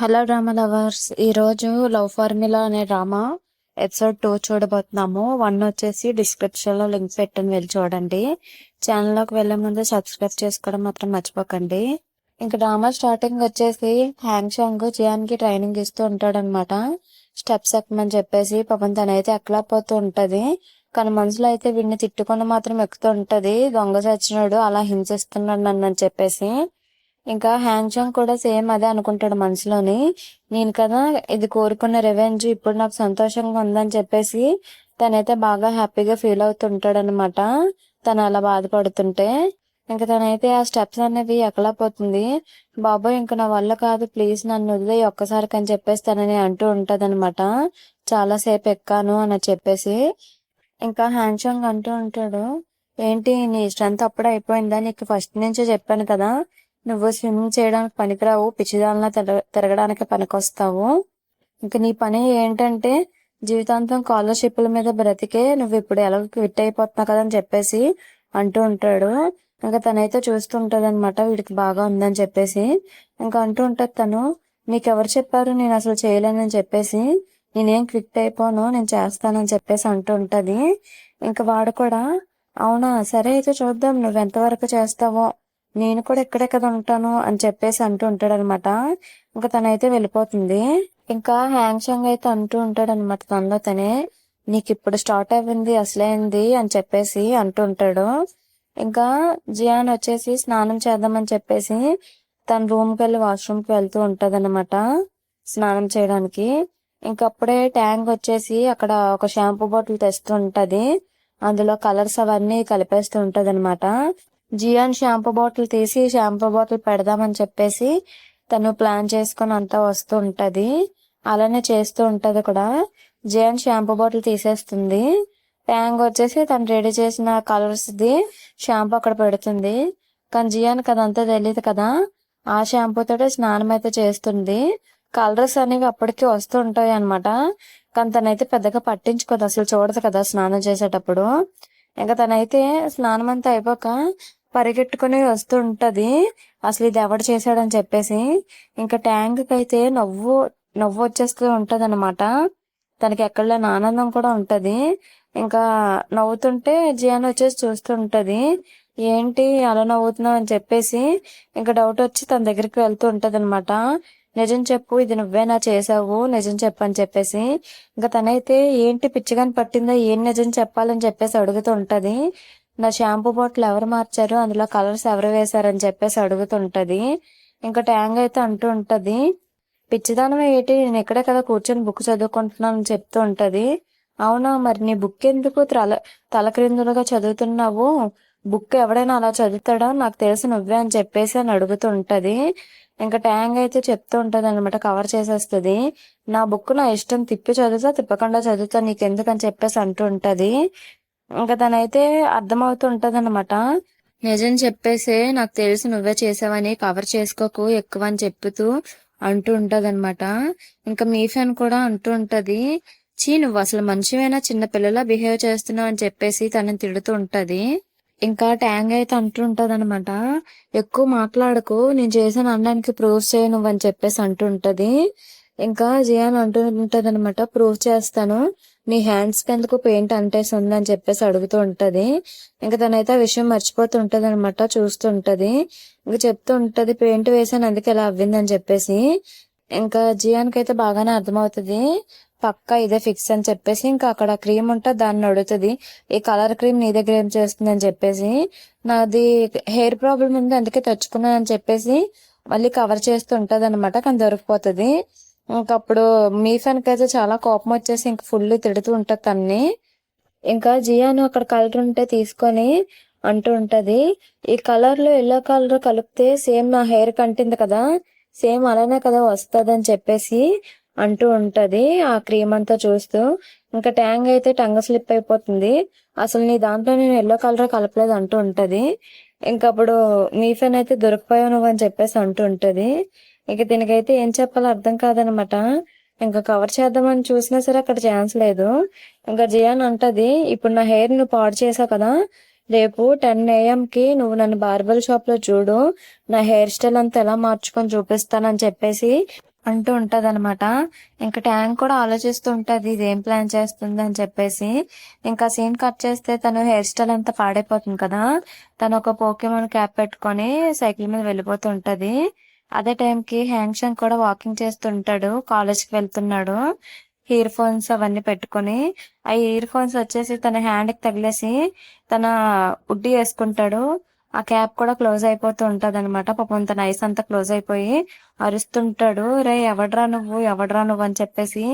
Hello drama lovers. ఈరోజు love formula అనే drama episode two చూడబోతున్నాము. వన్ వచ్చేసి డిస్క్రిప్షన్లో లింక్ పెట్టని వెళ్ళి చూడండి. ఛానల్లోకి వెళ్ళే ముందు సబ్స్క్రైబ్ చేసుకోవడం మాత్రం మర్చిపోకండి. ఇంకా డ్రామా స్టార్టింగ్ వచ్చేసి హ్యాంగ్ షాంగ్ జియాన్ ట్రైనింగ్ ఇస్తూ ఉంటాడనమాట. స్టెప్స్ ఎక్కమని చెప్పేసి పాపం తనైతే ఎక్కలేకపోతూ ఉంటుంది. కానీ మనసులో అయితే వీడిని తిట్టుకుని మాత్రం ఎక్కుతూ ఉంటుంది. దొంగ చచ్చినాడు అలా హింసిస్తున్నాడు నన్ను అని చెప్పేసి. ఇంకా హ్యాంగ్చాంగ్ కూడా సేమ్ అదే అనుకుంటాడు మనసులోని. నేను కదా ఇది కోరుకున్న రివెంజ్ ఇప్పుడు నాకు సంతోషంగా ఉందని చెప్పేసి తనైతే బాగా హ్యాపీగా ఫీల్ అవుతుంటాడు అనమాట తను అలా బాధపడుతుంటే. ఇంకా తనైతే ఆ స్టెప్స్ అనేవి ఎక్కలేకపోతుంది బాబోయ్ ఇంకా నా వల్ల కాదు ప్లీజ్ నన్ను వదిలే ఒక్కసారికి అని చెప్పేసి తనని అంటూ ఉంటది అనమాట ఎక్కాను అని చెప్పేసి. ఇంకా హ్యాండ్షాంగ్ అంటూ ఉంటాడు. ఏంటి నీ స్ట్రెంత్ అప్పుడే అయిపోయిందా? నీకు ఫస్ట్ నుంచే చెప్పాను కదా. నువ్వు స్విమ్మింగ్ చేయడానికి పనికిరావు పిచ్చిదానిలా తిరగడానికి పనికొస్తావు. ఇంక నీ పని ఏంటంటే జీవితాంతం స్కాలర్షిప్ల మీద బ్రతికే నువ్వు ఇప్పుడు ఎలా క్విట్ అయిపోతున్నావు కదా అని చెప్పేసి అంటూ ఉంటాడు. ఇంకా తనైతే చూస్తుంటది అనమాట వీడికి బాగా ఉందని చెప్పేసి. ఇంకా అంటూ ఉంటుంది తను నీకెవరు చెప్పారు నేను అసలు చేయలేనని చెప్పేసి. నేనేం క్విట్ అయిపోను నేను చేస్తానని చెప్పేసి అంటూ ఉంటుంది. ఇంకా వాడు కూడా అవునా సరే అయితే చూద్దాం నువ్వు ఎంతవరకు చేస్తావో నేను కూడా ఇక్కడే కదా ఉంటాను అని చెప్పేసి అంటూ ఉంటాడు అనమాట ఇంకా తనైతే వెళ్ళిపోతుంది. ఇంకా హ్యాంగ్ షాంగ్ అయితే అంటూ ఉంటాడు అనమాట తనలో తనే. నీకు ఇప్పుడు స్టార్ట్ అయింది అసలైంది అని చెప్పేసి అంటూ ఉంటాడు. ఇంకా జియాన్ వచ్చేసి స్నానం చేద్దామని చెప్పేసి తన రూమ్కి వెళ్ళి వాష్రూమ్కి వెళ్తూ ఉంటది అనమాట స్నానం చేయడానికి. ఇంకప్పుడే ట్యాంక్ వచ్చేసి అక్కడ ఒక షాంపూ బాటిల్ తెస్తూ ఉంటది అందులో కలర్స్ అవన్నీ కలిపేస్తూ ఉంటది అనమాట జియాన్ షాంపూ బాటిల్ తీసి షాంపూ బాటిల్ పెడదామని చెప్పేసి తను ప్లాన్ చేసుకుని అంతా వస్తూ ఉంటుంది. అలానే చేస్తూ ఉంటుంది కూడా. జియాన్ షాంపూ బాటిల్ తీసేస్తుంది. ట్యాంగ్ వచ్చేసి తను రెడీ చేసిన కలర్స్ది షాంపూ అక్కడ పెడుతుంది. కానీ జియాన్ అదంతా తెలియదు కదా. ఆ షాంపూ స్నానం అయితే చేస్తుంది. కలర్స్ అనేవి అప్పటికి వస్తూ ఉంటాయి అనమాట కానీ తనైతే పెద్దగా పట్టించుకోదు. అసలు చూడదు కదా స్నానం చేసేటప్పుడు. ఇంకా తనైతే స్నానం అంతా అయిపోక పరిగెట్టుకుని వస్తుంటది. అసలు ఇది ఎవడు చేశాడని చెప్పేసి ఇంకా ట్యాంక్కి అయితే నవ్వు నవ్వు వచ్చేస్తూ ఉంటది అనమాట తనకి ఎక్కడ ఆనందం కూడా ఉంటది. ఇంకా నవ్వుతుంటే జియాన్ వచ్చేసి చూస్తుంటది. ఏంటి అలా నవ్వుతున్నావు అని చెప్పేసి ఇంకా డౌట్ వచ్చి తన దగ్గరికి వెళ్తూ ఉంటది అనమాట నిజం చెప్పు ఇది నువ్వేనా చేసావు నిజం చెప్పు అని చెప్పేసి. ఇంకా తనైతే ఏంటి పిచ్చిగాని పట్టిందో ఏం నిజం చెప్పాలని చెప్పేసి అడుగుతూ ఉంటది. నా షాంపూ బాటిల్ ఎవరు మార్చారు? అందులో కలర్స్ ఎవరు వేశారని చెప్పేసి అడుగుతుంటది. ఇంకా ట్యాంగ్ అయితే అంటూ ఉంటది. పిచ్చిదానం ఏంటి? నేను ఇక్కడే కదా కూర్చొని బుక్ చదువుకుంటున్నాను అని చెప్తూ ఉంటది అవునా మరి నీ బుక్ ఎందుకు తల తలక్రిందులుగా చదువుతున్నావు? బుక్ ఎవడైనా అలా చదువుతాడా? నాకు తెలిసి నువ్వే అని చెప్పేసి అని అడుగుతుంటది. ఇంకా ట్యాంగ్ అయితే చెప్తూ ఉంటది అనమాట కవర్ చేసేస్తుంది. నా బుక్ నా ఇష్టం తిప్పి చదువుతా తిప్పకుండా చదువుతా నీకెందుకని చెప్పేసి అంటూ ఉంటది. ఇంకా తనైతే అర్థమవుతుంటది అనమాట నిజం చెప్పేసే నాకు తెలిసి నువ్వే చేసావని కవర్ చేసుకోకు ఎక్కువ అని చెప్తూ అంటూ ఉంటదనమాట ఇంకా మీ ఫ్యాన్ కూడా అంటూ ఉంటది చీ నువ్వు అసలు మంచివైనా? చిన్న పిల్లలా బిహేవ్ చేస్తున్నావు అని చెప్పేసి తనని తిడుతూ ఉంటది ఇంకా ట్యాంగ్ అయితే అంటూ ఉంటది అనమాట ఎక్కువ మాట్లాడకు నేను చేసిన అనడానికి ప్రూఫ్ చేయ నువ్వు అని చెప్పేసి అంటూ ఉంటది ఇంకా జియాన్ అంటూ ఉంటది అనమాట ప్రూఫ్ చేస్తాను. నీ హ్యాండ్స్కి ఎందుకు పెయింట్ అంటేసింది అని చెప్పేసి అడుగుతూ ఉంటది. ఇంకా తనైతే ఆ విషయం మర్చిపోతూ అనమాట చూస్తూ ఇంకా చెప్తూ ఉంటది పెయింట్ వేసాను అందుకే ఇలా అవ్విందని చెప్పేసి. ఇంకా జియానికి అయితే బాగానే అర్థమవుతుంది. పక్క ఇదే ఫిక్స్ అని చెప్పేసి ఇంకా అక్కడ క్రీమ్ ఉంటే దాన్ని అడుగుతుంది ఈ కలర్ క్రీమ్ నీ దగ్గర ఏం చేస్తుంది అని చెప్పేసి. నాది హెయిర్ ప్రాబ్లం ఉంది అందుకే తెచ్చుకున్నాను అని చెప్పేసి మళ్ళీ కవర్ చేస్తూ ఉంటుంది అనమాట కానీ దొరికిపోతుంది ఇంకప్పుడు మీ ఫ్యాన్కి అయితే చాలా కోపం వచ్చేసి ఇంక ఫుల్ తిడుతూ ఉంటుంది తన్ని. ఇంకా జియాను అక్కడ కలర్ ఉంటే తీసుకొని అంటూ ఉంటది. ఈ కలర్లో ఎల్లో కలర్ కలిపితే సేమ్ నా హెయిర్ కంటింది కదా సేమ్ అలానే కదా వస్తుంది అని చెప్పేసి అంటూ ఉంటది ఆ క్రీమ్ అంతా చూస్తూ. ఇంకా ట్యాంగ్ అయితే టంగ స్లిప్ అయిపోతుంది. అసలు నీ దాంట్లో నేను ఎల్లో కలర్ కలపలేదు అంటూ ఉంటది. ఇంకప్పుడు మీ ఫ్యాన్ అయితే దొరికిపోయావు నువ్వు అని చెప్పేసి అంటూ ఉంటది. ఇక దీనికైతే ఏం చెప్పాలో అర్థం కాదనమాట. ఇంకా కవర్ చేద్దామని చూసినా సరే అక్కడ ఛాన్స్ లేదు. ఇంకా జియాన్ అంటది ఇప్పుడు నా హెయిర్ నువ్వు పాడు చేసావు కదా రేపు టెన్ ఏఎం కి నువ్వు నన్ను బార్బల్ షాప్లో చూడు నా హెయిర్ స్టైల్ అంతా ఎలా మార్చుకొని చూపిస్తానని చెప్పేసి అంటూ ఉంటది అనమాట ఇంకా ట్యాంక్ కూడా ఆలోచిస్తూ ఉంటది ఇది ఏం ప్లాన్ చేస్తుంది అని చెప్పేసి. ఇంకా సీన్ కట్ చేస్తే తను హెయిర్ స్టైల్ అంతా పాడైపోతుంది కదా తను ఒక పోకేమాన్ క్యాప్ పెట్టుకొని సైకిల్ మీద వెళ్ళిపోతూ ఉంటది. అదే టైంకి హ్యాంగ్షన్ కూడా వాకింగ్ చేస్తుంటాడు కాలేజ్కి వెళ్తున్నాడు. ఇయర్ ఫోన్స్ అవన్నీ పెట్టుకొని ఆ ఇయర్ ఫోన్స్ వచ్చేసి తన హ్యాండ్కి తగిలేసి తన ఉడ్డి వేసుకుంటాడు. ఆ క్యాప్ కూడా క్లోజ్ అయిపోతూ ఉంటది అనమాట పాపం తన ఐస్ అంతా క్లోజ్ అయిపోయి అరుస్తుంటాడు. రే ఎవడ్రా నువ్వు? ఎవడ్రా నువ్వు? అని చెప్పేసి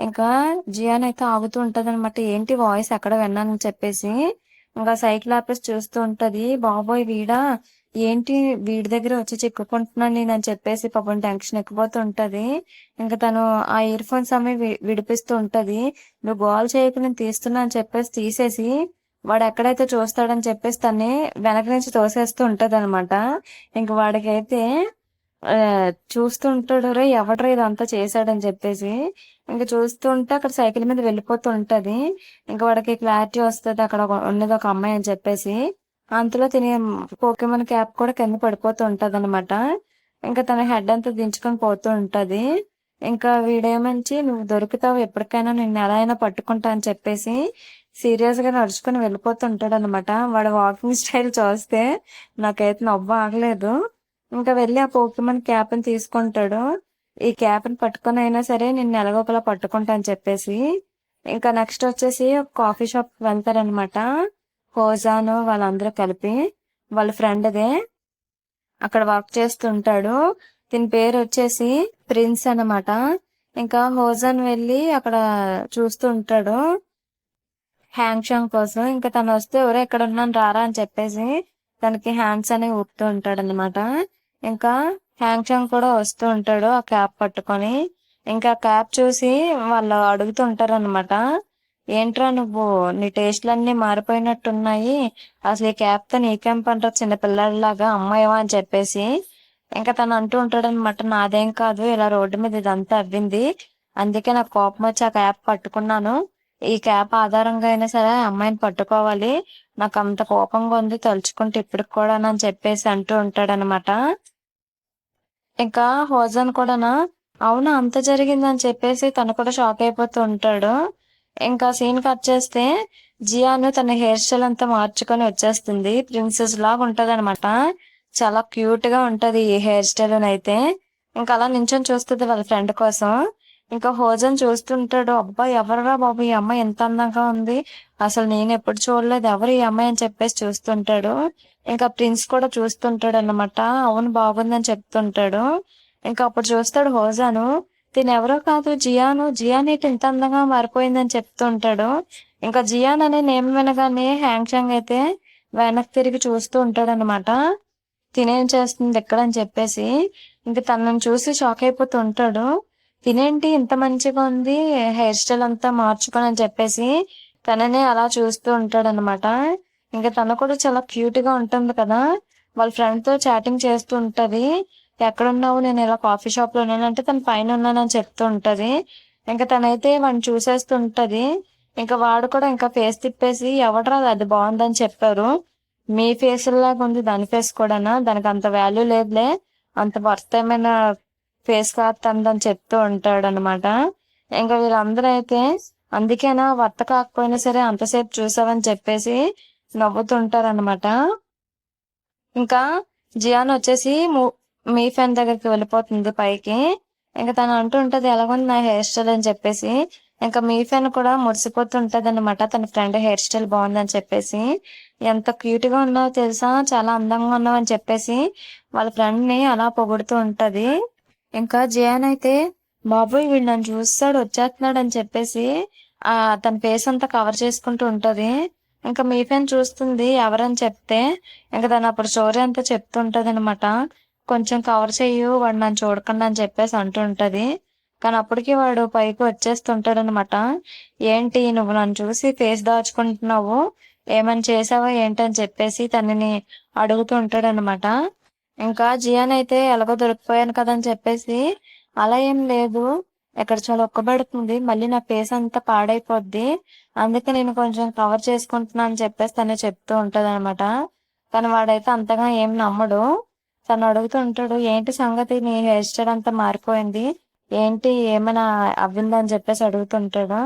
ఇంకా జియాన్ అయితే ఆగుతూ ఉంటది అనమాట ఏంటి వాయిస్ ఎక్కడ విన్నానని? చెప్పేసి ఇంకా సైకిల్ ఆపేసి చూస్తూ ఉంటది. బాబోయ్ వీడా ఏంటి వీడి దగ్గర వచ్చి చిక్కుకుంటున్నాను నేను అని చెప్పేసి పాపం టెన్షన్ ఎక్కిపోతూ ఉంటది ఇంకా తను ఆ ఇయర్ ఫోన్స్ అమ్మి విడిపిస్తూ ఉంటది. నువ్వు గోల్ చేయకు నేను తీస్తున్నా అని చెప్పేసి తీసేసి వాడు ఎక్కడైతే చూస్తాడని చెప్పేసి తన్ని వెనక నుంచి తోసేస్తూ ఉంటది అనమాట ఇంక వాడికైతే చూస్తూ ఉంటాడు రే ఎవడరా ఇదంతా చేశాడని చెప్పేసి. ఇంకా చూస్తూ ఉంటే అక్కడ సైకిల్ మీద వెళ్ళిపోతూ ఉంటది. ఇంకా వాడికి క్లారిటీ వస్తుంది అక్కడ ఉన్నది ఒక అమ్మాయి అని చెప్పేసి. అంతలో తినే పోకేమన్ క్యాప్ కూడా కింద పడిపోతూ ఉంటది అనమాట ఇంకా తన హెడ్ అంతా దించుకొని పోతూ ఉంటది. ఇంకా వీడేమంచి నువ్వు దొరుకుతావు ఎప్పటికైనా నిన్ను ఎలా అయినా పట్టుకుంటా అని చెప్పేసి సీరియస్గా నడుచుకుని వెళ్ళిపోతుంటాడు అనమాట వాడు వాకింగ్ స్టైల్ చూస్తే నాకైతే నవ్వు ఆగలేదు. ఇంకా వెళ్ళి ఆ పోకిమన్ క్యాప్ని తీసుకుంటాడు. ఈ క్యాప్ని పట్టుకొని అయినా సరే నిన్ను ఎలాగోపలా పట్టుకుంటా అని చెప్పేసి. ఇంకా నెక్స్ట్ వచ్చేసి కాఫీ షాప్ వెళ్తారనమాట హోజాను వాళ్ళందరూ కలిపి వాళ్ళ ఫ్రెండ్దే అక్కడ వర్క్ చేస్తుంటాడు. దీని పేరు వచ్చేసి ప్రిన్స్ అనమాట ఇంకా హోజాన్ వెళ్ళి అక్కడ చూస్తూ ఉంటాడు. హ్యాంగ్షాంగ్ కోసం. ఇంకా తను వస్తే ఎవరో ఎక్కడ ఉన్నాను రారా అని చెప్పేసి తనకి హ్యాండ్స్ అనేవి ఊపుతూ ఉంటాడు అనమాట ఇంకా హ్యాంగ్షాంగ్ కూడా వస్తూ ఉంటాడు ఆ క్యాప్ పట్టుకొని. ఇంకా క్యాప్ చూసి వాళ్ళు అడుగుతూ ఉంటారు అనమాట ఏంట్రా నువ్వు? నీ టేస్ట్లన్నీ మారిపోయినట్టున్నాయి. అసలు ఈ క్యాప్తో నీకేం పంట చిన్నపిల్లలాగా అమ్మాయివా అని చెప్పేసి. ఇంకా తను అంటూ ఉంటాడనమాట నాదేం కాదు ఇలా రోడ్డు మీద ఇదంతా అవ్వింది. అందుకే నాకు కోపం వచ్చి ఆ క్యాప్ పట్టుకున్నాను. ఈ క్యాప్ ఆధారంగా అయినా సరే అమ్మాయిని పట్టుకోవాలి. నాకు అంత కోపంగా ఉంది తలుచుకుంటే ఇప్పటికి కూడా అని చెప్పేసి అంటూ ఉంటాడనమాట ఇంకా హోజన్ కూడా అవును అంత జరిగిందని చెప్పేసి తను కూడా షాక్ అయిపోతూ ఉంటాడు. ఇంకా సీన్ కట్ చేస్తే జియాను తన హెయిర్ స్టైల్ అంతా మార్చుకొని వచ్చేస్తుంది. ప్రిన్సెస్ లాగా ఉంటది అనమాట చాలా క్యూట్గా ఉంటది ఈ హెయిర్ స్టైల్ అయితే ఇంకా అలా నించొని చూస్తుంది వాళ్ళ ఫ్రెండ్ కోసం. ఇంకా హోజన్ చూస్తుంటాడు అబ్బా ఎవరురా బాబు ఈ అమ్మాయి ఎంత అందంగా ఉంది. అసలు నేను ఎప్పుడు చూడలేదు. ఎవరు ఈ అమ్మాయి? అని చెప్పేసి చూస్తుంటాడు. ఇంకా ప్రిన్స్ కూడా చూస్తుంటాడు అనమాట అవును బాగుందని చెప్తుంటాడు. ఇంకా అప్పుడు చూస్తాడు హోజాను. తిని ఎవరో కాదు జియాను. జియాన్ ఎంత ఇంత అందంగా మారిపోయిందని చెప్తుంటాడు. ఇంకా జియాన్ అనే నేమ్ వినగానే హ్యాంగ్షాంగ్ అయితే వెనక్కి తిరిగి చూస్తూ ఉంటాడు అనమాట తినేం చేస్తుంది ఎక్కడ అని చెప్పేసి. ఇంకా తనను చూసి షాక్ అయిపోతూ ఉంటాడు. తినేంటి ఇంత మంచిగా ఉంది హెయిర్ స్టైల్ అంతా మార్చుకొని అని చెప్పేసి తననే అలా చూస్తూ ఉంటాడు అనమాట ఇంకా తను కూడా చాలా క్యూట్గా ఉంటుంది కదా. వాళ్ళ ఫ్రెండ్తో చాటింగ్ చేస్తూ ఉంటది. ఎక్కడున్నావు? నేను ఇలా కాఫీ షాప్లో ఉన్నానంటే తను పైన ఉన్నానని చెప్తూ ఉంటది ఇంకా తనైతే వాడిని చూసేస్తుంటది. ఇంకా వాడు కూడా ఇంకా ఫేస్ తిప్పేసి ఎవడరా అది? బాగుందని చెప్పారు. మీ ఫేస్ లాగా ఉంది. దాని ఫేస్ కూడానా? దానికి అంత వాల్యూ లేదులే. అంత వర్త్ ఏమైనా ఫేస్ క్లాత్ అందని చెప్తూ ఉంటాడు అనమాట ఇంకా వీళ్ళందరూ అయితే అందుకేనా? వర్త కాకపోయినా సరే అంతసేపు చూసావని చెప్పేసి నవ్వుతుంటారు అనమాట ఇంకా జియాన్ వచ్చేసి మీ ఫ్యాన్ దగ్గరికి వెళ్ళిపోతుంది పైకి. ఇంకా తను అంటూ ఉంటది ఎలాగొంది నా హెయిర్ స్టైల్ అని చెప్పేసి. ఇంకా మీ ఫ్యాన్ కూడా మురిసిపోతుంటది అనమాట తన ఫ్రెండ్ హెయిర్ స్టైల్ బాగుందని చెప్పేసి. ఎంత క్యూట్గా ఉన్నావో తెలుసా చాలా అందంగా ఉన్నావు అని చెప్పేసి వాళ్ళ ఫ్రెండ్ని అలా పొగుడుతూ ఉంటది. ఇంకా జియాన్ అయితే బాబు వీడు నన్ను చూస్తాడు వచ్చేస్తున్నాడు అని చెప్పేసి ఆ తన ఫేస్ అంతా కవర్ చేసుకుంటూ ఉంటది. ఇంకా మీ ఫ్యాన్ చూస్తుంది ఎవరని చెప్తే ఇంకా తను అప్పుడు స్టోరీ అంతా చెప్తుంటది అనమాట కొంచెం కవర్ చెయ్యు వాడు నన్ను చూడకుండా అని చెప్పేసి అంటూ కానీ అప్పటికి వాడు పైకి వచ్చేస్తుంటాడు అనమాట ఏంటి నువ్వు నన్ను చూసి ఫేస్ దాచుకుంటున్నావు? ఏమని చేసావా? ఏంటని చెప్పేసి తనని అడుగుతూ ఉంటాడు అనమాట ఇంకా జియాన్ అయితే ఎలాగో దొరికిపోయాను కదా అని చెప్పేసి అలా ఏం లేదు. ఇక్కడ చాలా ఒక్కబడుతుంది. మళ్ళీ నా ఫేస్ అంతా పాడైపోద్ది. అందుకే నేను కొంచెం కవర్ చేసుకుంటున్నా అని చెప్పేసి తను చెప్తూ ఉంటది అనమాట కానీ వాడైతే అంతగా ఏం నమ్మడు. తను అడుగుతూ ఉంటాడు ఏంటి సంగతి? నీ హెయిర్ స్టైల్ అంతా మారిపోయింది. ఏంటి? ఏమైనా అవ్విందని చెప్పేసి అడుగుతుంటాడు.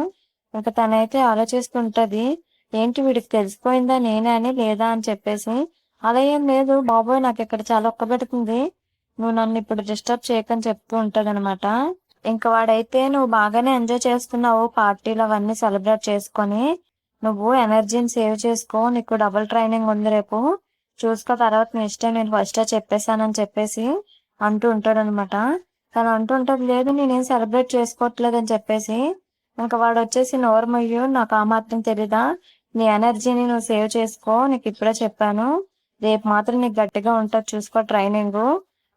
ఇంకా తనైతే ఆలోచిస్తుంటది ఏంటి వీడికి తెలిసిపోయిందా నేనే అని లేదా? అని చెప్పేసి. అలా ఏం లేదు. బాబోయ్ నాకు ఇక్కడ చాలా ఒక్కబెడుతుంది. నువ్వు నన్ను ఇప్పుడు డిస్టర్బ్ చేయకని చెప్తూ ఉంటాడు అనమాట ఇంకా వాడైతే నువ్వు బాగానే ఎంజాయ్ చేస్తున్నావు పార్టీలు అవన్నీ సెలబ్రేట్ చేసుకొని. నువ్వు ఎనర్జీని సేవ్ చేసుకో. నీకు డబుల్ ట్రైనింగ్ ఉంది రేపు. చూసుకో తర్వాత నీ ఇష్టం నేను ఫస్ట్ చెప్పేశానని చెప్పేసి అంటూ ఉంటాడు అనమాట తను అంటూ ఉంటది లేదు నేనేం సెలబ్రేట్ చేసుకోవట్లేదు అని చెప్పేసి ఇంకా వాడు వచ్చేసి నోర్మయ్యు నాకు ఆ మాత్రం తెలీదా? నీ ఎనర్జీని నువ్వు సేవ్ చేసుకో నీకు ఇప్పుడే చెప్పాను. రేపు మాత్రం నీకు గట్టిగా ఉంటుంది చూసుకో ట్రైనింగ్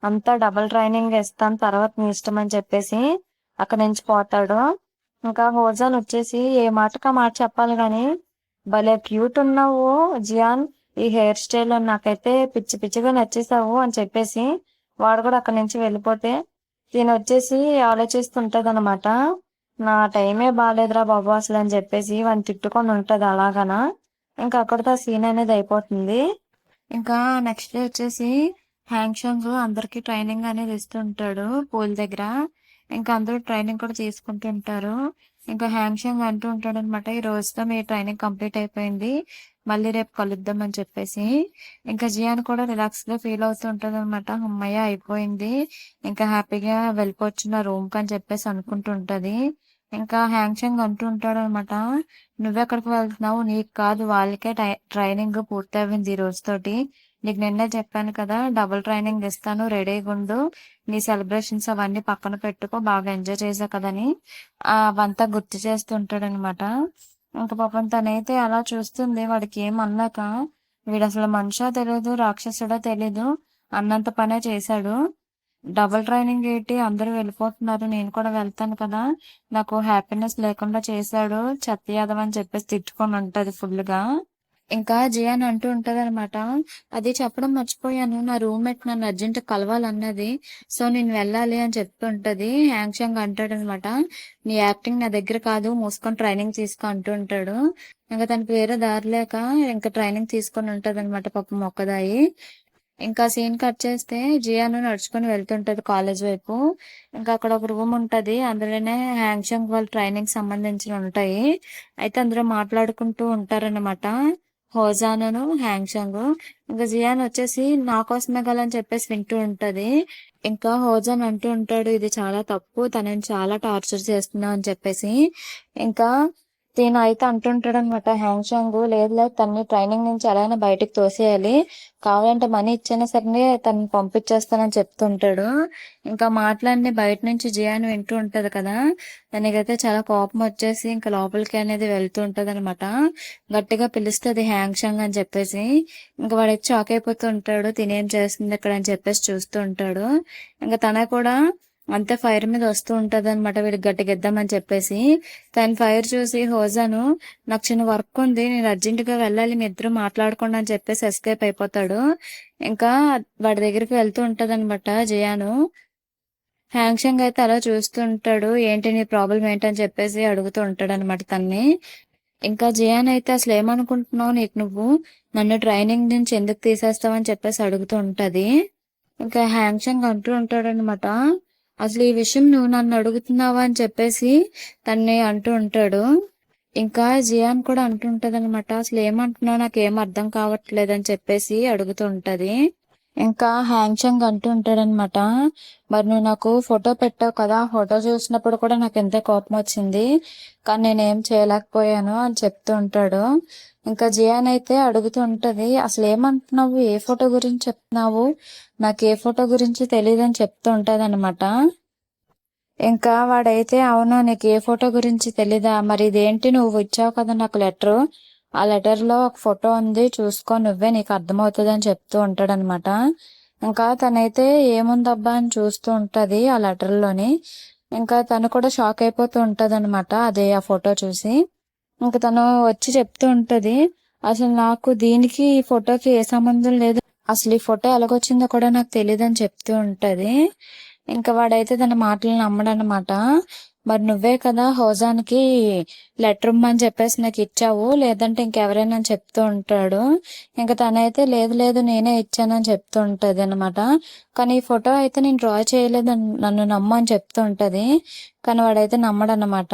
అంతా డబుల్ ట్రైనింగ్ ఇస్తాను తర్వాత నీ ఇష్టం అని చెప్పేసి అక్కడి నుంచి పోతాడు. ఇంకా హోజాన్ వచ్చేసి ఏ మాటకా మాట చెప్పాలి కానీ భలే క్యూట్ ఉన్నావు జియాన్. ఈ హెయిర్ స్టైల్ నాకైతే పిచ్చి పిచ్చిగా నచ్చేసావు అని చెప్పేసి వాడు కూడా అక్కడి నుంచి వెళ్ళిపోతే దీని వచ్చేసి ఆలోచిస్తుంటది అనమాట నా టైమే బాగాలేదురా బాబు అసలు అని చెప్పేసి వాడిని తిట్టుకొని ఉంటది అలాగనా. ఇంకా అక్కడితో సీన్ అనేది అయిపోతుంది. ఇంకా నెక్స్ట్ డే వచ్చేసి హ్యాంక్షన్స్ అందరికి ట్రైనింగ్ అనేది ఇస్తుంటాడు పూల్ దగ్గర. ఇంకా అందరూ ట్రైనింగ్ కూడా తీసుకుంటూ ఉంటారు ఇంకా హ్యాంగ్షంగ్ అంటూ ఉంటాడు అనమాట ఈ రోజుతో మీ ట్రైనింగ్ కంప్లీట్ అయిపోయింది. మళ్ళీ రేపు కలుద్దాం అని చెప్పేసి. ఇంకా జియాన్ కూడా రిలాక్స్గా ఫీల్ అవుతూ ఉంటుంది అనమాట అమ్మయ్య అయిపోయింది. ఇంకా హ్యాపీగా వెళ్ళిపోవచ్చు నా రూమ్ అని చెప్పేసి అనుకుంటుంటది ఇంకా హ్యాంగ్షంగ్ అంటూ ఉంటాడు అనమాట నువ్వెక్కడికి వెళ్తున్నావు? నీకు కాదు వాళ్ళకే ట్రైనింగ్ పూర్తి అయింది ఈ రోజుతోటి. నీకు నిన్నే చెప్పాను కదా డబుల్ ట్రైనింగ్ ఇస్తాను రెడీగా ఉండు. నీ సెలబ్రేషన్స్ అవన్నీ పక్కన పెట్టుకో బాగా ఎంజాయ్ చేసా కదని. అవంతా గుర్తు చేస్తుంటాడు అనమాట ఇంకా పాపం తనైతే అలా చూస్తుంది వాడికి ఏం అన్నాక. వీడు అసలు మనిషో తెలియదు రాక్షసుడో తెలీదు అన్నంత పనే చేశాడు. డబుల్ ట్రైనింగ్ ఏంటి? అందరూ వెళ్ళిపోతున్నారు నేను కూడా వెళ్తాను కదా. నాకు హ్యాపీనెస్ లేకుండా చేశాడు చెత్త యాదవ్ అని చెప్పేసి తిట్టుకొని ఉంటది ఫుల్ ఇంకా ఇంకా అని అంటూ ఉంటది అనమాట అది చెప్పడం మర్చిపోయాను. నా రూమ్మేట్ నన్ను అర్జెంట్ కలవాలన్నది. సో నేను వెళ్ళాలి అని చెప్తూ ఉంటది. హ్యాంగ్షంగ్ అంటాడు అనమాట నీ యాక్టింగ్ నా దగ్గర కాదు. మూసుకొని ట్రైనింగ్ తీసుకో అంటూ ఉంటాడు. ఇంకా తనకి వేరే దారి లేక ఇంకా ట్రైనింగ్ తీసుకొని ఉంటది అనమాట పాపం మొక్కదాయి ఇంకా సీన్ కట్ చేస్తే జియాను నడుచుకుని వెళ్తుంటది కాలేజ్ వైపు. ఇంకా అక్కడ ఒక రూమ్ ఉంటది. అందులోనే హ్యాంగ్షంగ్ వాళ్ళ ట్రైనింగ్ సంబంధించిన ఉంటాయి. అయితే అందులో మాట్లాడుకుంటూ ఉంటారన్నమాట. హోజాను హ్యాంగ్షాంగ్ ఇంకా జియాన్ వచ్చేసి నా కోసమే గల అని చెప్పేసి వింటూ ఉంటది. ఇంకా హోజాన్ అంటూ ఉంటాడు ఇది చాలా తప్పు తనని చాలా టార్చర్ చేస్తున్నావు అని చెప్పేసి. ఇంకా తిన అయితే అంటుంటాడు అనమాట హ్యాంగ్షాంగ్ లేదు లేదు తన్ని ట్రైనింగ్ నుంచి ఎలా బయటకు తోసేయాలి. కావాలంటే మనీ ఇచ్చినా సరే తను పంపించేస్తానని చెప్తుంటాడు. ఇంకా మాటలన్నీ బయట నుంచి జియాని వింటూ ఉంటది కదా దానికైతే చాలా కోపం వచ్చేసి ఇంకా లోపలికి అనేది వెళ్తూ ఉంటది అనమాట గట్టిగా పిలుస్తుంది హ్యాంగ్షాంగ్ అని చెప్పేసి ఇంకా వాడికి షాక్ అయిపోతూ ఉంటాడు తినేం చేస్తుంది ఇక్కడ? అని చెప్పేసి చూస్తూ ఉంటాడు. ఇంకా తన కూడా అంతే ఫైర్ మీద వస్తూ ఉంటది అనమాట వీడికి గట్టిగిద్దామని చెప్పేసి తన ఫైర్ చూసి హోజాను నాకు చిన్న వర్క్ ఉంది నేను అర్జెంటుగా వెళ్ళాలి మీ ఇద్దరు మాట్లాడకుండా అని చెప్పేసి ఎస్కేప్ అయిపోతాడు. ఇంకా వాడి దగ్గరికి వెళ్తూ ఉంటది అనమాట జయాను హ్యాంగ్షంగ్ అయితే అలా చూస్తూ ఉంటాడు ఏంటి నీ ప్రాబ్లం ఏంటని చెప్పేసి అడుగుతూ ఉంటాడు అనమాట తన్ని. ఇంకా జియాన్ అయితే అసలు ఏమనుకుంటున్నావు నీకు నువ్వు? నన్ను ట్రైనింగ్ నుంచి ఎందుకు తీసేస్తావని చెప్పేసి అడుగుతూ ఉంటది. ఇంకా హ్యాంగ్షంగ్ అంటూ ఉంటాడు అనమాట అసలు ఈ విషయం నువ్వు నన్ను అడుగుతున్నావా అని చెప్పేసి తన్ని అంటూ ఉంటాడు. ఇంకా జియాన్ కూడా అంటుంటది అనమాట అసలు ఏమంటున్నావు? నాకు ఏం అర్థం కావట్లేదు అని చెప్పేసి అడుగుతూ ఉంటది. ఇంకా హ్యాంగ్చంగ్ అంటూ ఉంటాడనమాట మరి నువ్వు నాకు ఫోటో పెట్టావు కదా ఫోటో చూసినప్పుడు కూడా నాకు ఎంత కోపం వచ్చింది కానీ నేనేం చేయలేకపోయాను అని చెప్తూ ఉంటాడు. ఇంకా జియాన్ అయితే అడుగుతూ ఉంటది అసలు ఏమంటున్నావు? ఏ ఫోటో గురించి చెప్తున్నావు? నాకు ఏ ఫోటో గురించి తెలియదని చెప్తూ ఉంటది అనమాట ఇంకా వాడైతే అవును నీకు ఏ ఫోటో గురించి తెలీదా? మరి ఇదేంటి నువ్వు ఇచ్చావు కదా నాకు లెటర్? ఆ లెటర్లో ఒక ఫోటో ఉంది చూసుకో నువ్వే నీకు అర్థమవుతుంది అని చెప్తూ ఉంటాడనమాట ఇంకా తనైతే ఏముందబ్బా అని చూస్తూ ఉంటది ఆ లెటర్లోని ఇంకా తను కూడా షాక్ అయిపోతూ ఉంటది అనమాట అదే ఆ ఫోటో చూసి. ఇంకా తను వచ్చి చెప్తూ ఉంటది అసలు నాకు దీనికి ఈ ఫోటోకి ఏ సంబంధం లేదు అసలు ఈ ఫోటో ఎలాగొచ్చిందో కూడా నాకు తెలియదు అని చెప్తూ ఉంటది. ఇంకా వాడైతే తన మాటలు నమ్మడనమాట మరి నువ్వే కదా హోజాన్కి లెటర్ ఇమ్మని చెప్పేసి నాకు ఇచ్చావు. లేదంటే ఇంకెవరైనా అని చెప్తూ ఉంటాడు. ఇంకా తనైతే లేదు లేదు నేనే ఇచ్చానని చెప్తూ ఉంటుంది అనమాట కానీ ఈ ఫోటో అయితే నేను డ్రా చేయలేదు నన్ను నమ్మని చెప్తూ ఉంటుంది. కానీ వాడైతే నమ్మడనమాట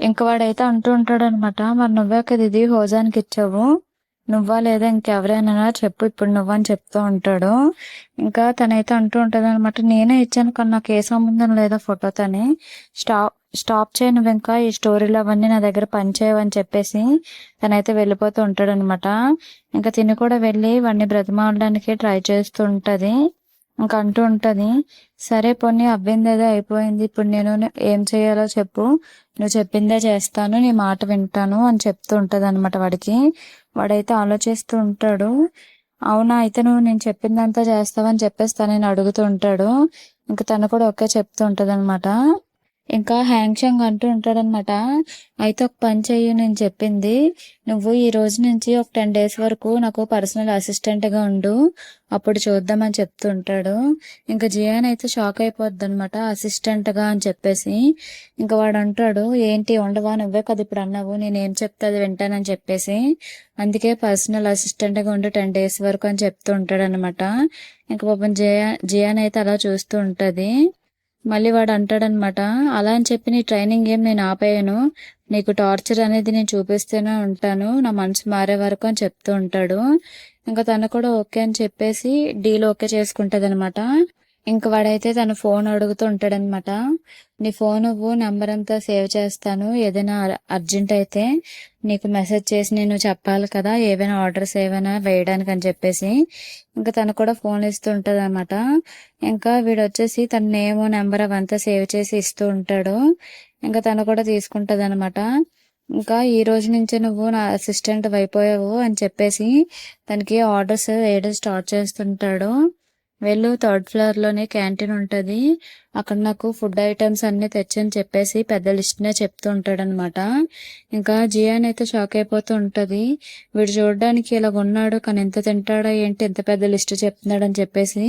ఇంక వాడైతే అంటూ ఉంటాడు అనమాట మరి నువ్వే కదా ఇది హోజాన్కి ఇచ్చావు. నువ్వా లేదా ఇంకెవరైనా చెప్పు ఇప్పుడు నువ్వని చెప్తూ ఉంటాడు. ఇంకా తనైతే అంటూ ఉంటుంది అనమాట నేనే ఇచ్చాను కానీ నాకు ఏ సంబంధం లేదా ఫోటోతోని స్టాప్ స్టాప్ చేయి నువ్వు ఇంకా ఈ స్టోరీలు అవన్నీ నా దగ్గర పనిచేయవని చెప్పేసి తనైతే వెళ్ళిపోతూ ఉంటాడు అనమాట ఇంకా తిని కూడా వెళ్ళి వాడిని బ్రతిమాడడానికి ట్రై చేస్తూ ఉంటుంది. ఇంకా అంటూ ఉంటుంది సరే పొన్ని అవ్విందేదో అయిపోయింది ఇప్పుడు నేను ఏం చేయాలో చెప్పు నువ్వు చెప్పిందే చేస్తాను నీ మాట వింటాను అని చెప్తూ ఉంటుంది అనమాట వాడికి. వాడైతే ఆలోచిస్తూ ఉంటాడు అవునా అయితే నువ్వు నేను చెప్పిందంతా చేస్తావని చెప్పేసి తను నేను అడుగుతూ ఉంటాడు. ఇంకా తను కూడా ఒకే చెప్తూ ఉంటది అనమాట ఇంకా హ్యాంగ్షంగ్ అంటూ ఉంటాడనమాట అయితే ఒక పని చెయ్యి నేను చెప్పింది. నువ్వు ఈ రోజు నుంచి ఒక టెన్ డేస్ వరకు నాకు పర్సనల్ అసిస్టెంట్గా ఉండు. అప్పుడు చూద్దామని చెప్తూ ఉంటాడు ఇంకా జియాన్ అయితే షాక్ అయిపోద్ది అనమాట అసిస్టెంట్గా అని చెప్పేసి. ఇంకా వాడు అంటాడు ఏంటి ఉండవా? నువ్వే కదా ఇప్పుడు అన్నావు. నేను ఏం చెప్తే అది వింటానని చెప్పేసి. అందుకే పర్సనల్ అసిస్టెంట్గా ఉండు టెన్ డేస్ వరకు అని చెప్తూ ఉంటాడు అనమాట ఇంకా పాపం జియా జియాన్ అయితే అలా చూస్తూ ఉంటుంది. మళ్ళీ వాడు అంటాడనమాట అలా అని చెప్పి నీ ట్రైనింగ్ ఏం నేను ఆపేయను నీకు టార్చర్ అనేది నేను చూపిస్తూనే ఉంటాను నా మనసు మారే వరకు అని చెప్తూ ఉంటాడు. ఇంకా తను కూడా ఓకే అని చెప్పేసి డీల్ ఓకే చేసుకుంటది అనమాట ఇంక వాడైతే తన ఫోన్ అడుగుతూ ఉంటాడనమాట నీ ఫోన్ నువ్వు నెంబర్ అంతా సేవ్ చేస్తాను. ఏదైనా అర్జెంట్ అయితే నీకు మెసేజ్ చేసి నేను చెప్పాలి కదా ఏవైనా ఆర్డర్స్ ఏవైనా వేయడానికి అని చెప్పేసి ఇంకా తను కూడా ఫోన్ ఇస్తూ ఉంటుంది అనమాట ఇంకా వీడు వచ్చేసి తన నేమ్ నెంబర్ అవంతా సేవ్ చేసి ఇస్తూ ఉంటాడు. ఇంకా తను కూడా తీసుకుంటుంది అనమాట ఇంకా ఈ రోజు నుంచి నువ్వు నా అసిస్టెంట్ అయిపోయావు అని చెప్పేసి తనకి ఆర్డర్స్ వేయడం స్టార్ట్ చేస్తుంటాడు. వెళ్ళు థర్డ్ ఫ్లోర్లోనే క్యాంటీన్ ఉంటది. అక్కడ నాకు ఫుడ్ ఐటమ్స్ అన్ని తెచ్చని చెప్పేసి పెద్ద లిస్ట్నే చెప్తూ ఉంటాడనమాట. ఇంకా జియాన్ అయితే షాక్ అయిపోతూ ఉంటుంది. వీడు చూడడానికి ఇలా ఉన్నాడు కానీ ఎంత తింటాడో ఏంటి ఎంత పెద్ద లిస్ట్ చెప్తున్నాడని చెప్పేసి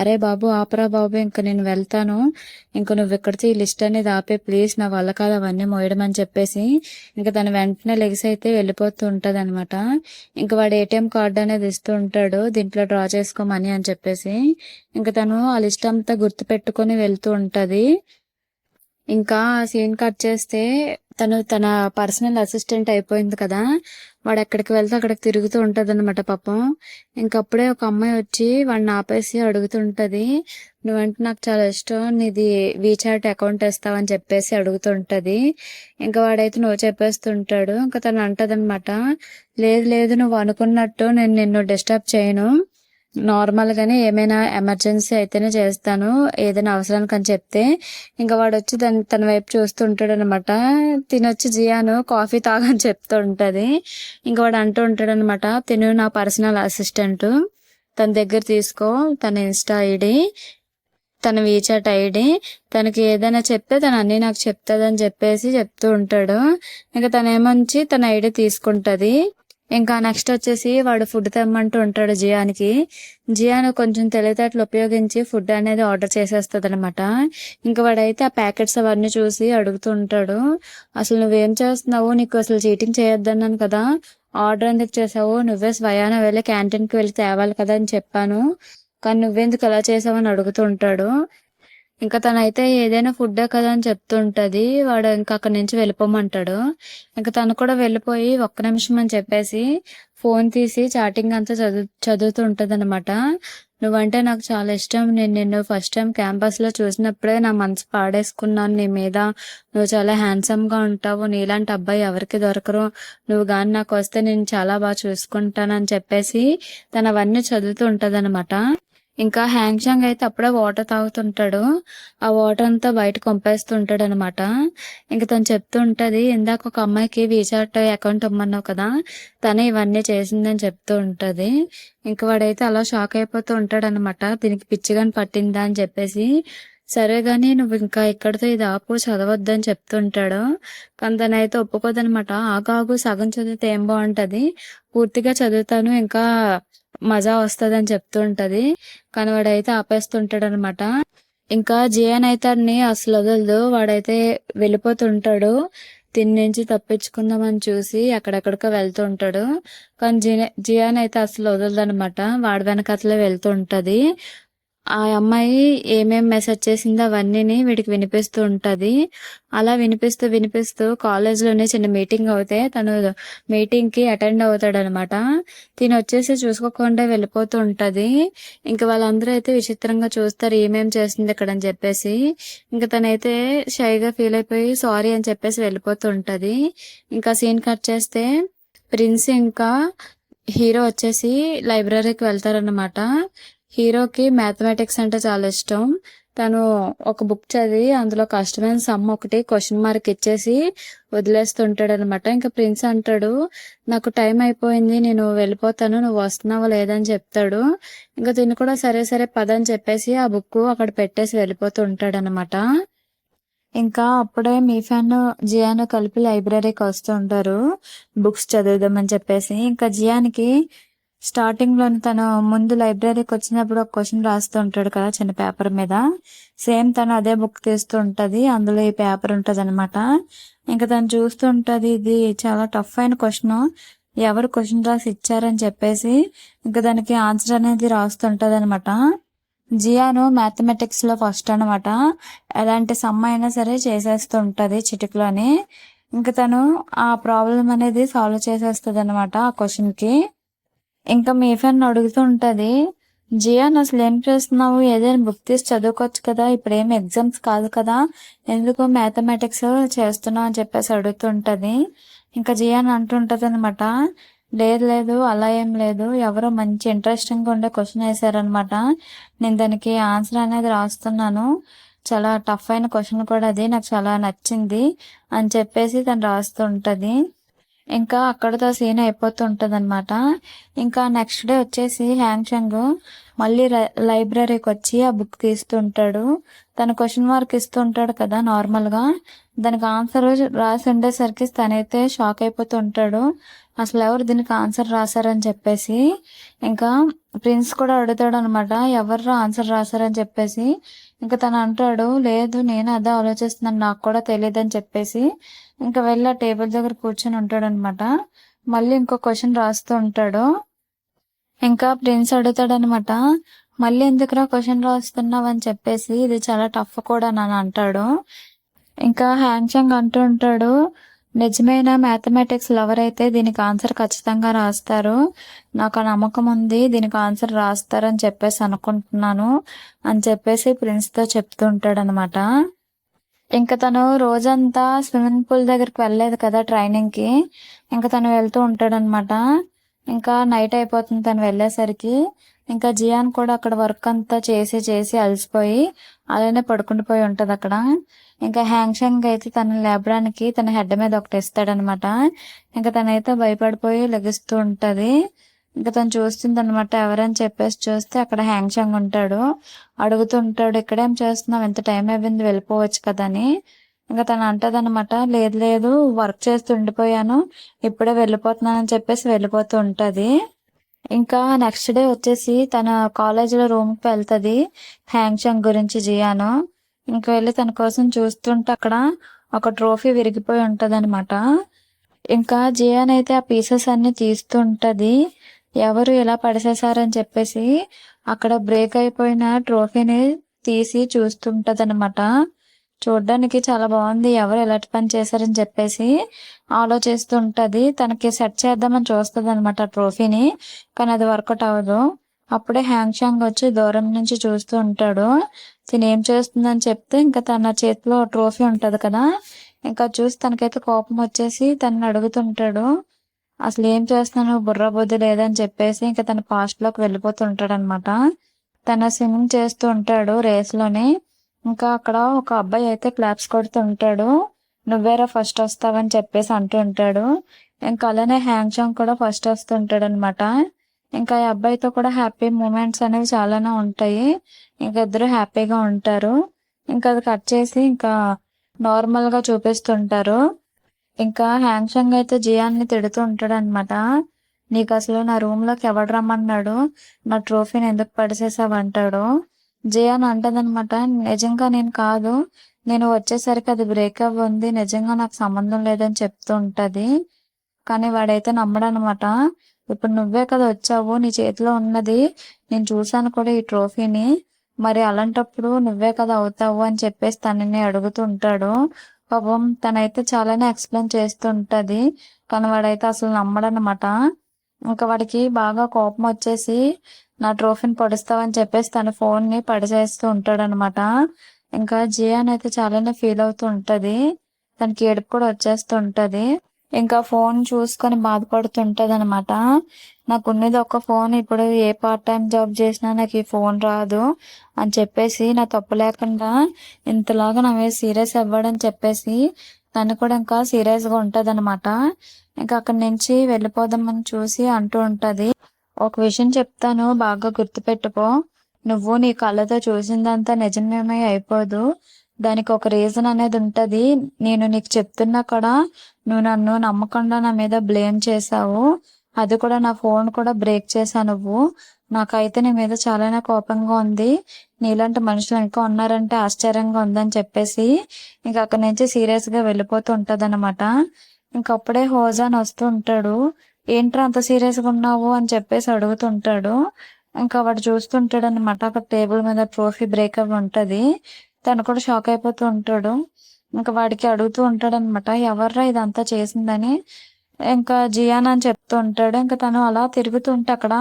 అరే బాబు ఆపరా బాబు ఇంకా నేను వెళ్తాను. ఇంకా నువ్వు ఇక్కడితో ఈ లిస్ట్ అనేది ఆపే ప్లీజ్ నా వల్ల కాదు అవన్నీ మోయడం అని చెప్పేసి ఇంకా తన వెంటనే లెగ్స్ అయితే వెళ్ళిపోతూ ఉంటుంది అనమాట ఇంకా వాడు ఏటీఎం కార్డు అనేది ఇస్తూ ఉంటాడు దీంట్లో డ్రా చేసుకోమని అని చెప్పేసి. ఇంకా తను ఆ లిస్ట్ అంతా గుర్తు పెట్టుకొని వెళ్తూ ఉంటది. ఇంకా సీన్ కట్ చేస్తే తను తన పర్సనల్ అసిస్టెంట్ అయిపోయింది కదా. వాడు ఎక్కడికి వెళ్తే అక్కడికి తిరుగుతూ ఉంటుంది అనమాట పాపం. ఇంకప్పుడే ఒక అమ్మాయి వచ్చి వాడిని ఆపేసి అడుగుతుంటది. నువ్వంటే నాకు చాలా ఇష్టం నీది వీచాట్ అకౌంట్ వేస్తావని చెప్పేసి అడుగుతుంటది. ఇంకా వాడైతే నువ్వు చెప్పేస్తుంటాడు. ఇంకా తను అంటదనమాట లేదు లేదు నువ్వు అనుకున్నట్టు నేను నిన్ను డిస్టర్బ్ చేయను. నార్మల్ గానే ఏమైనా ఎమర్జెన్సీ అయితేనే చేస్తాను ఏదైనా అవసరానికి అని చెప్తే. ఇంకా వాడు వచ్చి దాని తన వైపు చూస్తూ ఉంటాడు అనమాట తినొచ్చి జియాను కాఫీ తాగని చెప్తూ ఉంటది. ఇంకా వాడు అంటూ ఉంటాడు అనమాట తిను నా పర్సనల్ అసిస్టెంట్. తన దగ్గర తీసుకో తన ఇన్స్టా ఐడి తన వీచాట్ ఐడి తనకి ఏదైనా చెప్తే తను అన్ని నాకు చెప్తాదని చెప్పేసి చెప్తూ ఉంటాడు. ఇంకా తనేమొంచి తన ఐడి తీసుకుంటది. ఇంకా నెక్స్ట్ వచ్చేసి వాడు ఫుడ్ తెమ్మంటూ ఉంటాడు జియానికి. జియాను కొంచెం తెలివితేటలు ఉపయోగించి ఫుడ్ అనేది ఆర్డర్ చేసేస్తుంది అనమాట ఇంకా వాడైతే ఆ ప్యాకెట్స్ అవన్నీ చూసి అడుగుతూ ఉంటాడు. అసలు నువ్వేం చేస్తున్నావు? నీకు అసలు చీటింగ్ చేయొద్దన్నాను కదా. ఆర్డర్ ఎందుకు చేసావు? నువ్వే స్వయాన వెళ్ళి క్యాంటీన్కి వెళ్ళి తేవాలి కదా అని చెప్పాను. కానీ నువ్వెందుకు అలా చేసావు అని అడుగుతూ ఉంటాడు. ఇంకా తనైతే ఏదైనా ఫుడ్డే కదా అని చెప్తుంటది. వాడు ఇంకా అక్కడి నుంచి వెళ్ళిపోమంటాడు. ఇంకా తను కూడా వెళ్ళిపోయి ఒక్క నిమిషం అని చెప్పేసి ఫోన్ తీసి చాటింగ్ అంతా చదువు చదువుతూ అనమాట నువ్వంటే నాకు చాలా ఇష్టం. నేను నిన్ను ఫస్ట్ టైం క్యాంపస్లో చూసినప్పుడే నా మనసు పాడేసుకున్నాను. నీ మీద నువ్వు చాలా హ్యాండ్సమ్గా ఉంటావు. నీలాంటి అబ్బాయి ఎవరికి దొరకరు. నువ్వు గాని నాకు వస్తే నేను చాలా బాగా చూసుకుంటానని చెప్పేసి తను అవన్నీ చదువుతూ ఉంటదనమాట ఇంకా హ్యాంగ్షాంగ్ అయితే అప్పుడే వాటర్ తాగుతుంటాడు. ఆ వాటర్ అంతా బయట కొంపేస్తుంటాడు అనమాట ఇంకా తను చెప్తూ ఉంటది ఇందాక ఒక అమ్మాయికి వీచాట్ అకౌంట్ ఇమ్మన్నావు కదా తనే ఇవన్నీ చేసిందని చెప్తూ ఉంటది. ఇంకా వాడైతే అలా షాక్ అయిపోతూ ఉంటాడు అనమాట దీనికి పిచ్చిగాని పట్టిందా? అని చెప్పేసి. సరే కానీ నువ్వు ఇంకా ఇక్కడితో ఇది ఆపు చదవద్దని చెప్తుంటాడు. కానీ తనైతే ఒప్పుకోదనమాట. ఆగాగు సగం చదివితే ఏం బాగుంటది పూర్తిగా చదువుతాను ఇంకా మజా వస్తుందని చెప్తూ ఉంటది కానీ వాడైతే ఆపేస్తుంటాడు అనమాట ఇంకా జియాన్ అయితే అన్ని అసలు వదలదు. వాడైతే వెళ్ళిపోతుంటాడు. దీని నుంచి తప్పించుకుందామని చూసి ఎక్కడెక్కడికో వెళ్తూ ఉంటాడు కానీ జియా జియాన్ అయితే అసలు వదలదు అనమాట వాడి అట్లా వెళ్తూ ఉంటది ఆ అమ్మాయి ఏమేం మెసేజ్ చేసిందో అవన్నీ వీడికి వినిపిస్తూ ఉంటది. అలా వినిపిస్తూ వినిపిస్తూ కాలేజ్లోనే చిన్న మీటింగ్ అవుతే తను మీటింగ్కి అటెండ్ అవుతాడు అనమాట తిని వచ్చేసి చూసుకోకుండా వెళ్ళిపోతూ ఉంటది. ఇంకా వాళ్ళందరూ అయితే విచిత్రంగా చూస్తారు ఏమేం చేస్తుంది ఇక్కడ అని చెప్పేసి. ఇంకా తనైతే షైగా ఫీల్ అయిపోయి సారీ అని చెప్పేసి వెళ్ళిపోతూ ఉంటది. ఇంకా సీన్ కట్ చేస్తే ప్రిన్స్ ఇంకా హీరో వచ్చేసి లైబ్రరీకి వెళ్తారనమాట. హీరోకి మ్యాథమెటిక్స్ అంటే చాలా ఇష్టం. తను ఒక బుక్ చదివి అందులో కష్టమైన సమ్ ఒకటి క్వశ్చన్ మార్క్ ఇచ్చేసి వదిలేస్తుంటాడు అనమాట ఇంకా ప్రిన్స్ అంటాడు నాకు టైం అయిపోయింది నేను వెళ్ళిపోతాను నువ్వు వస్తున్నావా లేదని చెప్తాడు. ఇంకా దీన్ని కూడా సరే సరే పద అని చెప్పేసి ఆ బుక్ అక్కడ పెట్టేసి వెళ్ళిపోతూ ఉంటాడు అనమాట ఇంకా అప్పుడే మీ ఫ్యాన్ జియాను కలిపి లైబ్రరీకి వస్తూ ఉంటారు. బుక్స్ చదువుదామని చెప్పేసి. ఇంకా జియానికి స్టార్టింగ్లో తను ముందు లైబ్రరీకి వచ్చినప్పుడు ఒక క్వశ్చన్ రాస్తూ ఉంటాడు కదా చిన్న పేపర్ మీద. సేమ్ తను అదే బుక్ తీస్తూ ఉంటది. అందులో ఈ పేపర్ ఉంటది అనమాట ఇంకా తను చూస్తూ ఉంటుంది ఇది చాలా టఫ్ అయిన క్వశ్చన్. ఎవరు క్వశ్చన్ రాసి ఇచ్చారని చెప్పేసి ఇంకా దానికి ఆన్సర్ అనేది రాస్తుంటది అనమాట జియాను మ్యాథమెటిక్స్లో ఫస్ట్ అనమాట ఎలాంటి సమ్ అయినా సరే చేసేస్తూ ఉంటది చిటికలోని. ఇంకా తను ఆ ప్రాబ్లం అనేది సాల్వ్ చేసేస్తుంది అనమాట ఆ క్వశ్చన్కి ఇంకా మీ ఫ్రెండ్ అడుగుతూ ఉంటుంది జియాన్ అసలు ఏం చేస్తున్నావు? ఏదైనా బుక్ తీసి చదువుకోవచ్చు కదా ఇప్పుడు ఏం ఎగ్జామ్స్ కాదు కదా ఎందుకు మ్యాథమెటిక్స్ చేస్తున్నావు? అని చెప్పేసి అడుగుతుంటది. ఇంకా జియాన్ అంటుంటది అనమాట లేదు లేదు అలా ఏం లేదు. ఎవరో మంచి ఇంట్రెస్టింగ్ ఉండే క్వశ్చన్ వేసారనమాట నేను దానికి ఆన్సర్ అనేది రాస్తున్నాను. చాలా టఫ్ అయిన క్వశ్చన్ కూడా అది నాకు చాలా నచ్చింది అని చెప్పేసి తను రాస్తుంటది. ఇంకా అక్కడతో సీన్ అయిపోతుంటది అనమాట ఇంకా నెక్స్ట్ డే వచ్చేసి హ్యాంగ్షంగ్ మళ్ళీ లైబ్రరీకి వచ్చి ఆ బుక్ తీస్తుంటాడు. తన క్వశ్చన్ మార్క్ ఇస్తుంటాడు కదా నార్మల్గా. దానికి ఆన్సర్ రాసి ఉండేసరికి తనైతే షాక్ అయిపోతూ ఉంటాడు అసలు ఎవరు దీనికి ఆన్సర్ రాశారని చెప్పేసి. ఇంకా ప్రిన్స్ కూడా అడుగుతాడు అనమాట ఎవరు ఆన్సర్ రాశారని చెప్పేసి. ఇంకా తను అంటాడు లేదు నేను అదే ఆలోచిస్తున్నాను నాకు కూడా తెలియదు అని చెప్పేసి. ఇంకా వెళ్ళి ఆ టేబుల్ దగ్గర కూర్చొని ఉంటాడు అనమాట మళ్ళీ ఇంకో క్వశ్చన్ రాస్తూ ఉంటాడు. ఇంకా ప్రిన్స్ అడుగుతాడు అనమాట మళ్ళీ ఎందుకురా క్వశ్చన్ రాస్తున్నావు అని చెప్పేసి. ఇది చాలా టఫ్ కూడా నన్ను అంటాడు. ఇంకా హ్యాంగ్ చాంగ్ అంటూ ఉంటాడు నిజమైన? మ్యాథమెటిక్స్ లవర్ అయితే దీనికి ఆన్సర్ ఖచ్చితంగా రాస్తారు. నాకు ఆ నమ్మకం ఉంది దీనికి ఆన్సర్ రాస్తారని చెప్పేసి అనుకుంటున్నాను అని చెప్పేసి ప్రిన్స్తో చెప్తూ ఉంటాడు అనమాట ఇంకా తను రోజంతా స్విమ్మింగ్ పూల్ దగ్గరికి వెళ్ళలేదు కదా ట్రైనింగ్కి. ఇంకా తను వెళ్తూ ఉంటాడనమాట. ఇంకా నైట్ అయిపోతుంది తను వెళ్ళేసరికి. ఇంకా జియాన్ కూడా అక్కడ వర్క్ అంతా చేసి చేసి అలసిపోయి అలానే పడుకుండిపోయి ఉంటుంది అక్కడ ఇంకా హ్యాంగ్షంగ్ అయితే తన లేపడానికి తన హెడ్ మీద ఒకటి ఇస్తాడనమాట. ఇంకా తనైతే భయపడిపోయి లెగిస్తూ ఉంటది ఇంకా తను చూస్తుంది అనమాట ఎవరని చెప్పేసి చూస్తే అక్కడ హ్యాంగ్షంగ్ ఉంటాడు. అడుగుతుంటాడు ఇక్కడేం చేస్తున్నావు? ఎంత టైం అయిపోయింది వెళ్ళిపోవచ్చు కదా అని. ఇంకా తను అంటది అనమాట లేదు లేదు వర్క్ చేస్తూ ఉండిపోయాను. ఇప్పుడే వెళ్ళిపోతున్నాను అని చెప్పేసి వెళ్ళిపోతూ ఉంటది. ఇంకా నెక్స్ట్ డే వచ్చేసి తన కాలేజీలో రూమ్కి వెళ్తుంది హ్యాంగ్షంగ్ గురించి జియాను. ఇంకా వెళ్ళి తన కోసం చూస్తుంటే అక్కడ ఒక ట్రోఫీ విరిగిపోయి ఉంటది అనమాట ఇంకా జియాన్ అయితే ఆ పీసెస్ అన్ని తీస్తుంటది. ఎవరు ఇలా పడిసేసారని చెప్పేసి అక్కడ బ్రేక్ అయిపోయిన ట్రోఫీని తీసి చూస్తుంటది అనమాట చూడడానికి చాలా బాగుంది. ఎవరు ఎలాంటి పని చేశారని చెప్పేసి ఆలోచిస్తుంటది. తనకి సెట్ చేద్దామని చూస్తుంది అనమాట ట్రోఫీని కానీ అది వర్కౌట్ అవ్వదు. అప్పుడే హ్యాంగ్ షాంగ్ వచ్చి దూరం నుంచి చూస్తూ ఉంటాడు. తిని ఏం చేస్తుందని చెప్తే ఇంకా తన చేతిలో ట్రోఫీ ఉంటది కదా. ఇంకా చూసి తనకైతే కోపం వచ్చేసి తనని అడుగుతుంటాడు. అసలు ఏం చేస్తున్నాను బుర్ర బుద్ధి లేదని చెప్పేసి ఇంకా తన పాస్ట్లోకి వెళ్ళిపోతుంటాడు అనమాట తన స్విమ్మింగ్ చేస్తూ ఉంటాడు రేస్లోని. ఇంకా అక్కడ ఒక అబ్బాయి అయితే క్లాప్స్ కొడుతుంటాడు నువ్వేరా ఫస్ట్ వస్తావని చెప్పేసి అంటూ ఉంటాడు. ఇంకా అలానే హ్యాంగ్ చాంగ్ కూడా ఫస్ట్ వస్తుంటాడు అనమాట ఇంకా ఈ అబ్బాయితో కూడా హ్యాపీ మూమెంట్స్ అనేవి చాలానే ఉంటాయి. ఇంకా ఇద్దరు హ్యాపీగా ఉంటారు. ఇంకా అది కట్ చేసి ఇంకా నార్మల్గా చూపిస్తుంటారు. ఇంకా హ్యాంగ్షంగ్ అయితే జియాన్ని తిడుతూ ఉంటాడు అనమాట నీకు అసలు నా రూమ్లోకి ఎవడు రమ్మన్నాడు? నా ట్రోఫీని ఎందుకు పడిసేసావంటాడు జియాన్ అంటదనమాట నిజంగా నేను కాదు. నేను వచ్చేసరికి అది బ్రేకప్ ఉంది నిజంగా నాకు సంబంధం లేదని చెప్తూ ఉంటది. కానీ వాడైతే నమ్మడనమాట ఇప్పుడు నువ్వే కదా వచ్చావు నీ చేతిలో ఉన్నది నేను చూసాను కూడా ఈ ట్రోఫీని. మరి అలాంటప్పుడు నువ్వే కదా అవుతావు అని చెప్పేసి తనని అడుగుతుంటాడు. పాపం తనైతే చాలానే ఎక్స్ప్లెయిన్ చేస్తుంటది కానీ వాడైతే అసలు నమ్మడనమాట ఇంకా వాడికి బాగా కోపం వచ్చేసి నా ట్రోఫీని పడుస్తావని చెప్పేసి తన ఫోన్ని పడిచేస్తూ ఉంటాడు అనమాట ఇంకా జియాన్ అయితే చాలానే ఫీల్ అవుతూ ఉంటది తనకి ఏడుపు కూడా వచ్చేస్తూ ఉంటది. ఇంకా ఫోన్ చూసుకొని బాధపడుతుంటది అనమాట నాకు ఉన్నది ఒక ఫోన్ ఇప్పుడు ఏ పార్ట్ టైం జాబ్ చేసినా నాకు ఈ ఫోన్ రాదు అని చెప్పేసి నా తప్పు లేకుండా ఇంతలాగా నా మీద సీరియస్ అవ్వడని చెప్పేసి తను కూడా ఇంకా సీరియస్గా ఉంటది అనమాట ఇంకా అక్కడి నుంచి వెళ్ళిపోదామని చూసి అంటూ ఉంటది. ఒక విషయం చెప్తాను బాగా గుర్తుపెట్టుకో. నువ్వు నీ కళ్ళతో చూసిందంతా నిజమేమీ అయిపోదు. దానికి ఒక రీజన్ అనేది ఉంటది. నేను నీకు చెప్తున్నా కూడా నువ్వు నన్ను నమ్మకుండా నా మీద బ్లేమ్ చేసావు అది కూడా నా ఫోన్ కూడా బ్రేక్ చేశాను నువ్వు. నాకైతే నీ మీద చాలానే కోపంగా ఉంది. నీలాంటి మనుషులు ఇంకా ఉన్నారంటే ఆశ్చర్యంగా ఉందని చెప్పేసి ఇంక అక్కడి నుంచి సీరియస్గా వెళ్ళిపోతూ ఉంటది అనమాట ఇంకప్పుడే హోజాన్ వస్తూ ఉంటాడు. ఏంట్రా అంత సీరియస్గా ఉన్నావు? అని చెప్పేసి అడుగుతుంటాడు ఇంకా వాడు చూస్తుంటాడు అనమాట అక్కడ టేబుల్ మీద ట్రోఫీ బ్రేకప్ ఉంటది. తను కూడా షాక్ అయిపోతూ ఉంటాడు. ఇంకా వాడికి అడుగుతూ ఉంటాడు అనమాట ఎవర్రా ఇదంతా చేసిందని? ఇంకా జియాన్ అని చెప్తూ ఉంటాడు. ఇంకా తను అలా తిరుగుతూ ఉంటే అక్కడ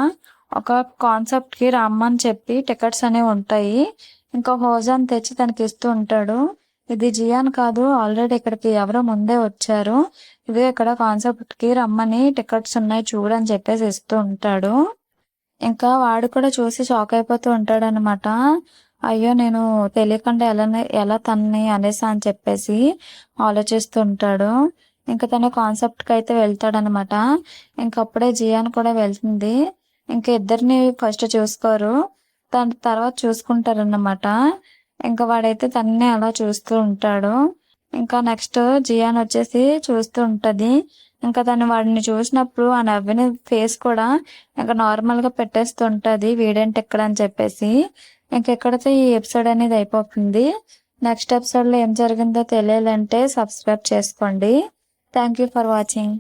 ఒక కాన్సెప్ట్కి రమ్మని చెప్పి టికెట్స్ అనేవి ఉంటాయి. ఇంకా హోజాన్ తెచ్చి తనకి ఇస్తూ ఉంటాడు. ఇది జియాన్ కాదు ఆల్రెడీ ఇక్కడికి ఎవరో ముందే వచ్చారు. ఇది ఇక్కడ కాన్సెప్ట్కి రమ్మని టికెట్స్ ఉన్నాయి చూడని చెప్పేసి ఇస్తూ ఉంటాడు. ఇంకా వాడు కూడా చూసి షాక్ అయిపోతూ ఉంటాడు అనమాట అయ్యో నేను తెలియకుండా ఎలా ఎలా తన్ని అనేసా అని చెప్పేసి ఆలోచిస్తూ ఉంటాడు ఇంకా తను కాన్సెప్ట్కి అయితే వెళ్తాడనమాట. ఇంకప్పుడే జియాన్ కూడా వెళ్తుంది. ఇంకా ఇద్దరిని ఫస్ట్ చూసుకోరు. దాని తర్వాత చూసుకుంటారన్నమాట. ఇంకా వాడైతే తన్నే అలా చూస్తూ ఉంటాడు. ఇంకా నెక్స్ట్ జియాన్ వచ్చేసి చూస్తూ ఉంటది. ఇంకా తను వాడిని చూసినప్పుడు ఆ నవ్విన ఫేస్ కూడా ఇంకా నార్మల్గా పెట్టేస్తుంటది వీడేంటి ఎక్కడ అని చెప్పేసి. ఇంకెక్కడితో ఈ ఎపిసోడ్ అనేది అయిపోతుంది. నెక్స్ట్ ఎపిసోడ్లో ఏం జరిగిందో తెలియాలంటే సబ్స్క్రైబ్ చేసుకోండి. Thank you for watching